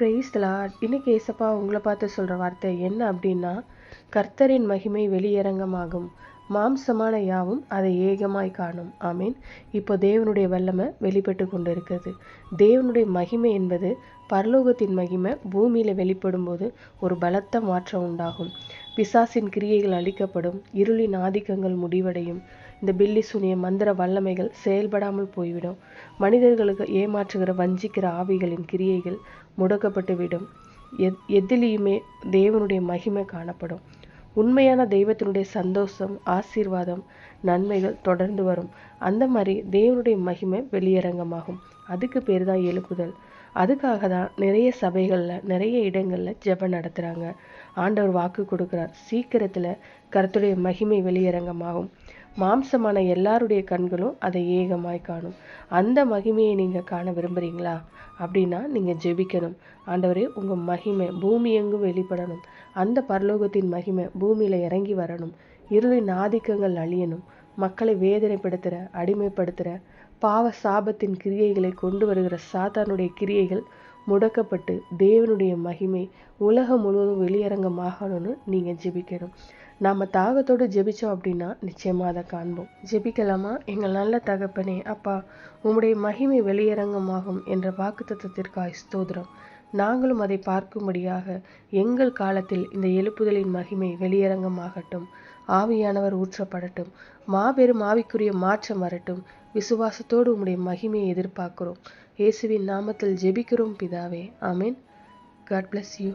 Price இன்னைக்கு ஏசப்பா உங்களை பார்த்து சொல்கிற வார்த்தை என்ன அப்படின்னா கர்த்தரின் மகிமை வெளியரங்கமாகும். மாம்சமான யாவும் அதை ஏகமாய் காணும். ஆமீன். இப்போ தேவனுடைய வல்லமை வெளிப்பட்டு கொண்டு இருக்கிறது தேவனுடைய மகிமை என்பது பரலோகத்தின் மகிமை பூமியில் வெளிப்படும் போது ஒரு பலத்த மாற்றம் உண்டாகும். பிசாசின் கிரியைகள் அளிக்கப்படும் இருளின் ஆதிக்கங்கள் முடிவடையும். இந்த பில்லி சுனிய மந்திர வல்லமைகள் செயல்படாமல் போய்விடும். மனிதர்களுக்கு ஏமாற்றுகிற வஞ்சிக்கிற ஆவிகளின் கிரியைகள் முடக்கப்பட்டுவிடும். எத் எதிலையுமே தேவனுடைய மகிமை காணப்படும். உண்மையான தெய்வத்தினுடைய சந்தோஷம் ஆசீர்வாதம் நன்மைகள் தொடர்ந்து வரும். அந்த மாதிரி தேவனுடைய மகிமை வெளியரங்கமாகும். அதுக்கு பேர் தான் எழுப்புதல். அதுக்காக தான் நிறைய சபைகளில் நிறைய இடங்களில் ஜெபம் நடத்துகிறாங்க ஆண்டவர் வாக்கு கொடுக்குறார். சீக்கிரத்தில் கருத்துடைய மகிமை வெளியரங்கமாகும். மாம்சமான எல்லாருடைய கண்களும் அதை ஏகமாய் காணும். அந்த மகிமையை நீங்கள் காண விரும்புகிறீங்களா அப்படின்னா நீங்கள் ஜெபிக்கணும். ஆண்டவரே உங்கள் மகிமை பூமி எங்கும் வெளிப்படணும். அந்த பரலோகத்தின் மகிமை பூமியில் இறங்கி வரணும். இருளின் ஆதிக்கங்கள் அழியணும். மக்களை வேதனைப்படுத்துகிற அடிமைப்படுத்துகிற பாவ சாபத்தின் கிரியைகளை கொண்டு வருகிற சாத்தானுடைய கிரியைகள் முடக்கப்பட்டு தேவனுடைய மகிமை உலகம் முழுவதும் வெளியரங்கமாகணும்னு நீங்கள் ஜெபிக்கணும். நாம் தாகத்தோடு ஜெபிச்சோம் அப்படின்னா நிச்சயமாக அதை காண்போம். ஜெபிக்கலாமா? எங்கள் நல்ல தகப்பனே அப்பா உம்முடைய மகிமை வெளியரங்கமாகும் என்ற வாக்குத்தத்திற்காய் ஸ்தோதிரம் நாங்களும் அதை பார்க்கும்படியாக எங்கள் காலத்தில் இந்த எழுப்புதலின் மகிமை வெளியரங்கமாகட்டும். ஆவியானவர் ஊற்றப்படட்டும். மாபெரும் ஆவிக்குரிய மாற்றம் வரட்டும். விசுவாசத்தோடு உம்முடைய மகிமையை எதிர்பார்க்கிறோம். இயேசுவின் நாமத்தில் ஜெபிக்கிறோம் பிதாவே. ஆமீன். God bless you